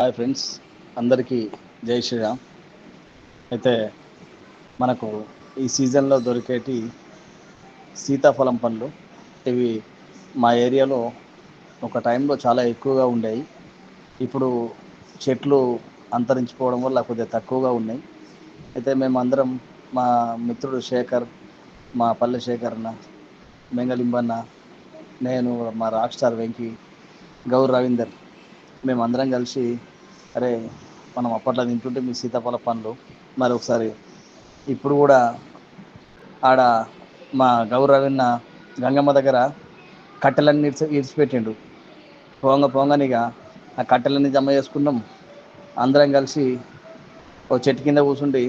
Hi friends అందరికీ జై శ్రీరామ్. అయితే మనకు ఈ సీజన్లో దొరికేటి సీతాఫలం పండ్లు. ఇవి మా ఏరియాలో ఒక టైంలో చాలా ఎక్కువగా ఉండేవి ఇప్పుడు చెట్లు అంతరించిపోవడం వల్ల కొద్దిగా తక్కువగా ఉన్నాయి. అయితే మేమందరం మా మిత్రుడు శేఖర్ మా పల్లె శేఖర్న అన్న మెంగలింబన్న నేను మా రాక్ స్టార్ వెంకీ గౌర్ రవీందర్ మేమందరం కలిసి అరే మనం అప్పట్లో తింటుంటే మీ సీతాఫల పండ్లు. మరి ఒకసారి ఇప్పుడు కూడా ఆడ మా గౌరవన్న గంగమ్మ దగ్గర కట్టెలన్నీ ఇడిచి ఇడిచిపెట్టిండు. పోంగ పోంగనిగా ఆ కట్టెలన్నీ జమ చేసుకున్నాం. అందరం కలిసి ఓ చెట్టు కింద కూర్చుండి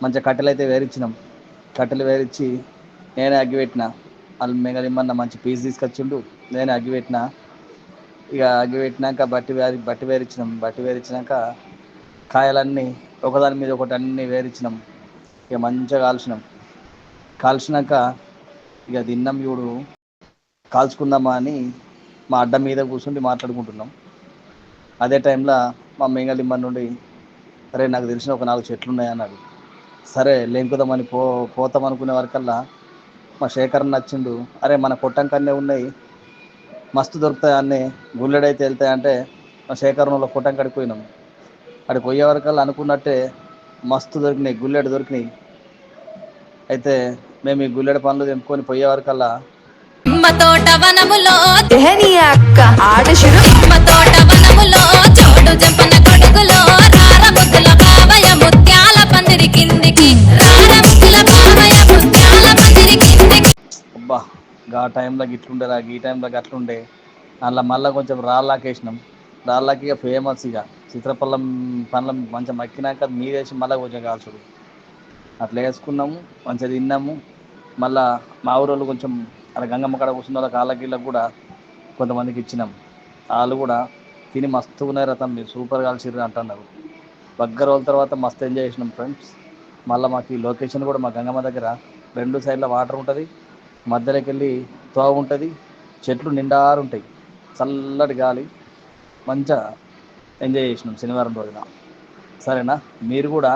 మంచిగా కట్టెలు అయితే వేరిచ్చినాం. కట్టెలు వేరిచ్చి నేనే అగ్గి పెట్టిన. వాళ్ళు మిగలిమ్మన్న మంచి పీస్ తీసుకొచ్చిండు. నేనే అగ్గిపెట్టిన ఇక అగ్గి పెట్టినాక బట్టి వేరి బట్టి వేరిచ్చినాం. బట్టి వేరిచ్చినాక కాయలన్నీ ఒకదాని మీద ఒకటి అన్నీ వేరిచ్చినాం. ఇక మంచిగా కాల్చినాం. కాల్చినాక ఇక తిన్నాం చూడు. కాల్చుకుందామా అని మా అడ్డ మీద కూర్చుండి మాట్లాడుకుంటున్నాం. అదే టైంలో మా మెంగలిమ్మ నుండి అరే నాకు తెలిసిన ఒక నాలుగు చెట్లు ఉన్నాయి అన్నాడు. సరే లెంకుదామని పో పోతాం అనుకునే వరకల్లా మా శేఖర్ నచ్చిండు అరే మన కొట్టం కన్నే ఉన్నాయి. మస్తు దొరుకుతాయి అన్నీ. గుల్లెడైతే వెళ్తాయంటే మా శేఖరంలో కొట్టం కాడికి పోయినాం. అక్కడికి పోయే వరకల్లా అనుకున్నట్టే మస్తు దొరికినాయి గుల్లెడు దొరికినాయి. అయితే మేము ఈ గుల్లెడ పనులు తెంపుకొని పోయే వరకల్లా నిమ్మ తోట వనములో అక్క ఆట గా టైంలో ఇట్లుండేరా ఈ టైంలో అట్లుండే. అందులో మళ్ళీ కొంచెం రాళ్ళాకేసినాం రాళ్ళకి ఇక ఫేమస్ ఇక. చిత్రపల్లం పండ్లం మంచిగా మక్కినాక మీరేసి మళ్ళీ కొంచెం కాల్చుడు. అట్లా వేసుకున్నాము మంచిగా తిన్నాము. మళ్ళా మా ఊరోళ్ళు కొంచెం అలా గంగమ్మ కాడ కూర్చున్న వాళ్ళకి వాళ్ళకి కూడా కొంతమందికి ఇచ్చినాం. వాళ్ళు కూడా తిని మస్తు ఉన్నాయి తమ్మి మీరు సూపర్ కాల్చిర్రు అంటున్నారు. బగ్గ రోజుల తర్వాత మస్తు ఎంజాయ్ చేసినాం ఫ్రెండ్స్ మళ్ళీ మాకు ఈ లొకేషన్ కూడా మా గంగమ్మ దగ్గర రెండు సైడ్ల వాటర్ ఉంటుంది. మధ్యలోకి వెళ్ళి తోవ ఉంటుంది చెట్లు నిండారు ఉంటాయి. చల్లటి గాలి మంచిగా ఎంజాయ్ చేసినాం శనివారం రోజున. సరేనా? మీరు కూడా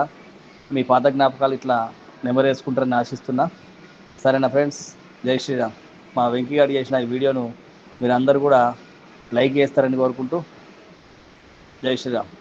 మీ పాత జ్ఞాపకాలు ఇట్లా నెమరేసుకుంటారని ఆశిస్తున్నా. సరేనా ఫ్రెండ్స్? జై శ్రీరామ్. మా వెంకీ గారు చేసిన ఈ వీడియోను మీరందరూ కూడా లైక్ చేస్తారని కోరుకుంటూ జై శ్రీరామ్.